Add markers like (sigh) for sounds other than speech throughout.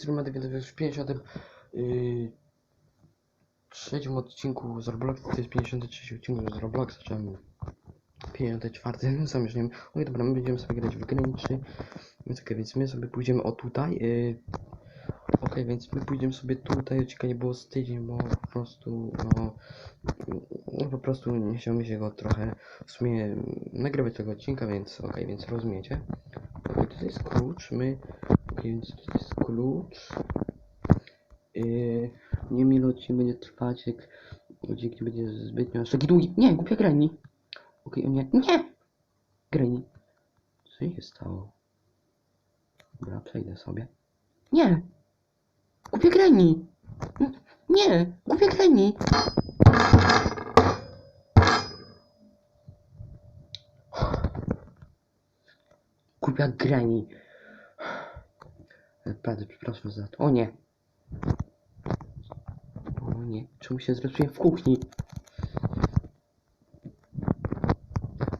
Streamer więc już w 50. Yy, odcinku z Robloxa, to jest 53 odcinek z Robloxa, czemu 54, no sam już nie wiem. Oj dobra, my będziemy sobie grać w Graniczy. Więc okej, więc my sobie pójdziemy o tutaj. Yy, okej, więc my pójdziemy sobie tutaj, odcinka nie było z tydzień, bo po prostu, no, no po prostu nie chciał mi się go trochę w sumie nagrywać tego odcinka, więc okej, więc rozumiecie. Okej, tutaj jest klucz, my, więc tutaj jest klucz. Yy, nie wiem ile odcinek będzie trwać, jak odcinek będzie zbytnio aż długi. Nie, głupia grani. Okej, o nie, nie! Grani. Co się stało? Dobra, przejdę sobie. Nie! Głupia grani! Nie! Głupia grani! Głupia grani. Naprawdę, przepraszam za to. O nie! O nie, czemu się zrespiłem w kuchni?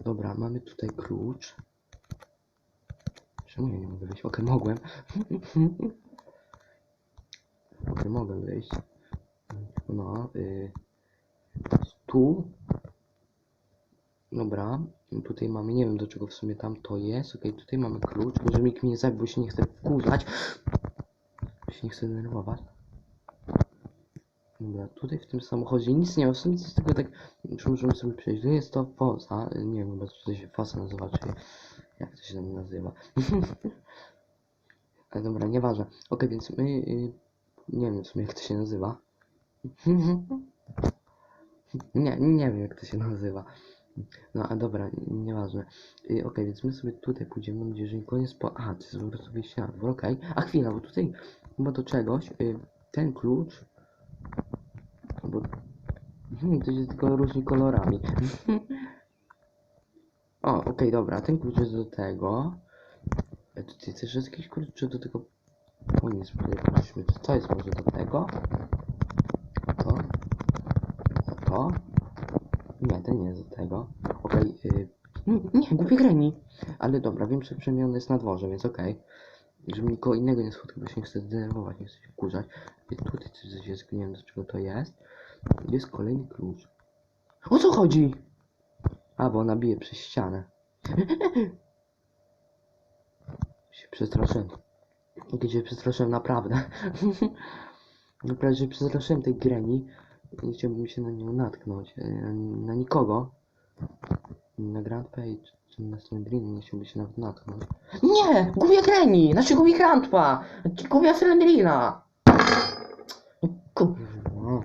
Dobra, mamy tutaj klucz. Czemu ja nie mogę wyjść? Okej, mogłem. (laughs) Okej, mogę wyjść. No, y, tu. Dobra, tutaj mamy, nie wiem do czego w sumie tam to jest. Okej, tutaj mamy klucz. Może nikt mnie zabił, bo się nie chce wkurzać. Się nie chce denerwować. Dobra, tutaj w tym samochodzie nic nie ma, w sumie nic tego tak, czy możemy sobie przejść. Tu jest to fosa, nie wiem chyba to się fosa nazywa, czy jak to się tam nazywa. (laughs) Ale dobra, nieważne. Okej, więc my, y, nie wiem w sumie jak to się nazywa. (laughs) nie, nie wiem jak to się nazywa. No a dobra, nieważne. Y, okej, więc my sobie tutaj pójdziemy, mam nadzieję, że nikogo nie. Aha, to jest po prostu wyjście na dwór, okej. A chwila, bo tutaj chyba do czegoś, y, ten klucz bo hmm, to jest tylko różnymi kolorami. (laughs) o, okej, dobra, ten klucz jest do tego. E, tutaj też jest jakiś klucz, czy do tego... O nie, spróbujmy, co jest może do tego? To? A to? Nie, to nie do tego. Okej, y... n- nie, głupie grani. Ale dobra, wiem, że przemian jest na dworze, więc okej. Żeby nikogo innego nie spotkał, bo się nie chcę denerwować, nie chcę się wkurzać. Tutaj coś jest, nie wiem do czego to jest. Jest kolejny klucz. O co chodzi? A, bo ona bije przez ścianę. (clears throat) się przestraszyłem. Się przestraszyłem naprawdę. (laughs) naprawdę się przestraszyłem tej greni. Nie chciałbym się na nią natknąć. e, Na nikogo. Na Grand Page czy na Slendrinu nie chciałbym się nawet natknąć. Nie! Gubię greni! Znaczy gubię Grandpa! Gubię Slendrina! No kurwa.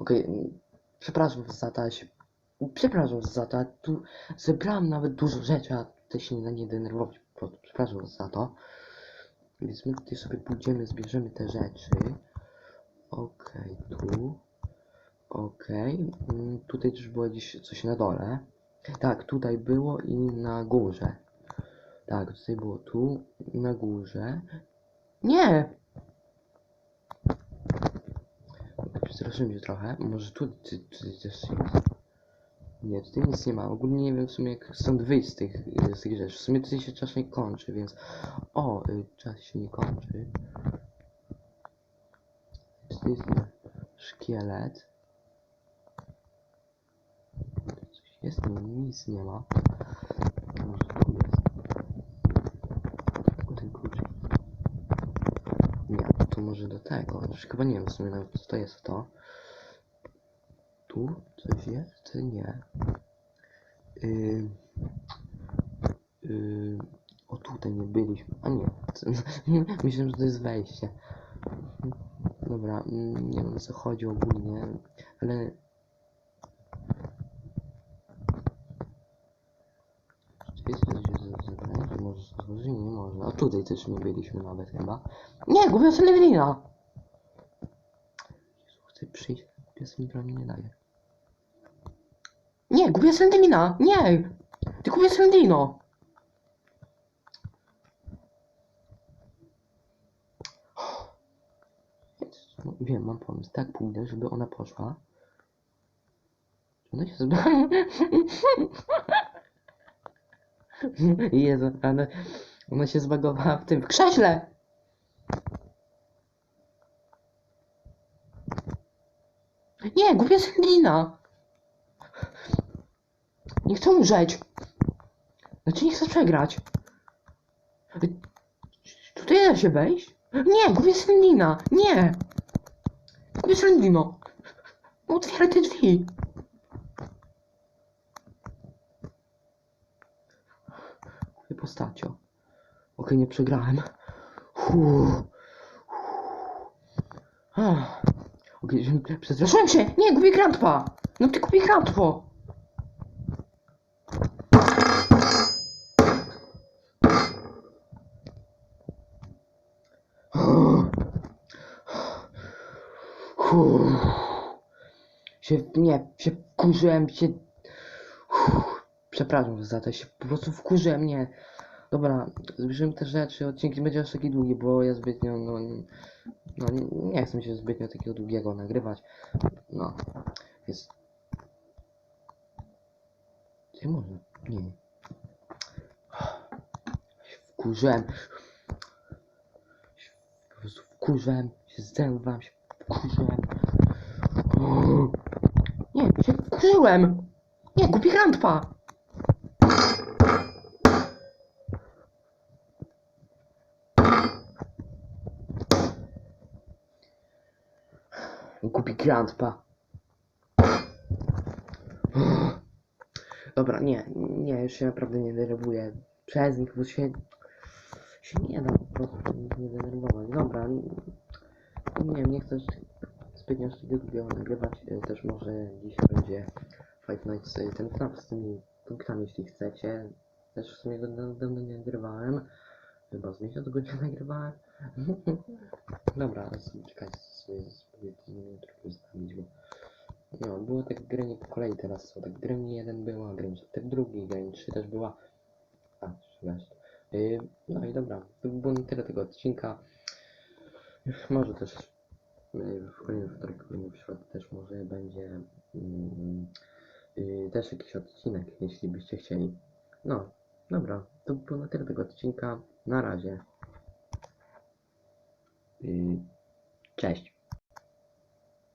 Okej, mm, przepraszam za to, ale się... Przepraszam za to, tu zebrałem nawet dużo rzeczy, a tutaj się nie, nie denerwować. Przepraszam za to. Więc my tutaj sobie pójdziemy, zbierzemy te rzeczy. Okej, tu. Okej. mm, Tutaj też było gdzieś coś na dole. Tak, tutaj było i na górze. Tak, tutaj było tu i na górze. Nie! Przestraszyłem się trochę. Może tu ty, ty też jest. Nie, tutaj nic nie ma. Ogólnie nie wiem w sumie jak stąd wyjść z tych, z tych rzeczy. W sumie tutaj się czas nie kończy, więc... O, y, czas się nie kończy. Tutaj jest szkielet. Coś jest? Nie, nic nie ma. Może tu jest. Tylko ten kluczyk. Nie, to może do tego. Już chyba nie wiem w sumie nawet co to jest to. Tu coś jest? Nie. Yy, yy, o tutaj nie byliśmy. A nie. (laughs) Myślałem, że to jest wejście. Dobra, nie wiem o co chodzi ogólnie, ale... Czy jest coś z zebrania? Czy może otworzyć? Nie, można. A tutaj też nie byliśmy nawet chyba. Nie, gubię Sylwina! Jezu, chcę przyjść, Sylwina mi nie daje. Nie, gubię Sylwina! Nie! Ty gubię Sylwino! No, wiem, mam pomysł. Tak pójdę, żeby ona poszła. Ona się. (laughs) Jezu, ona, ona się zbagowała w tym, w krześle! Nie, głupia sędzina! Nie chcę umrzeć! Znaczy nie chcę przegrać! Tutaj da się wejść? Nie, głupia sędzina! Nie! Głupia sędzino! Otwieraj te drzwi! Głupie postacio. Okej, nie przegrałem. Uff. Okej, że- przestraszyłem się! Nie, gubię grandpa! No ty gubię grandpo! Się, nie, się wkurzyłem, się... Przepraszam za to, się po prostu wkurzyłem, nie. Dobra, zbierzemy te rzeczy, odcinek nie będzie aż taki długi, bo ja zbytnio, no, no nie, chcę się zbytnio takiego długiego nagrywać. No, więc... Nie można, nie. Wkurzyłem. Po prostu wkurzyłem, się zdenerwowałem, się. Nie, się wkurzyłem! Nie, głupi grandpa! Głupi grandpa. Dobra, nie, nie, już się naprawdę nie denerwuję. Przez nich, bo się, się nie da po prostu nie denerwować. Dobra, nie wiem, nie chcę zbytnio z tego długiego nagrywać. E, Też może dzisiaj będzie Five Nights, e, ten FNAF z tymi punktami, jeśli chcecie. Też w sumie go da- dawno nie nagrywałem. Chyba z miesiąc go nie (laughs) nagrywałem. (laughs) Dobra, czekajcie, sobie trochę ustawić, bo... No, było tak granie po kolei teraz, są tak Gremlin 1 była, Gremlin tak drugi, Gremlin 3 też była. A, 13. Yy, no i dobra, to by było na tyle tego odcinka. Może też w kolejnym wtorek, kolejny w środę też może będzie yy, też jakiś odcinek, jeśli byście chcieli. No, dobra, to by było na tyle tego odcinka. Na razie. Yy, cześć.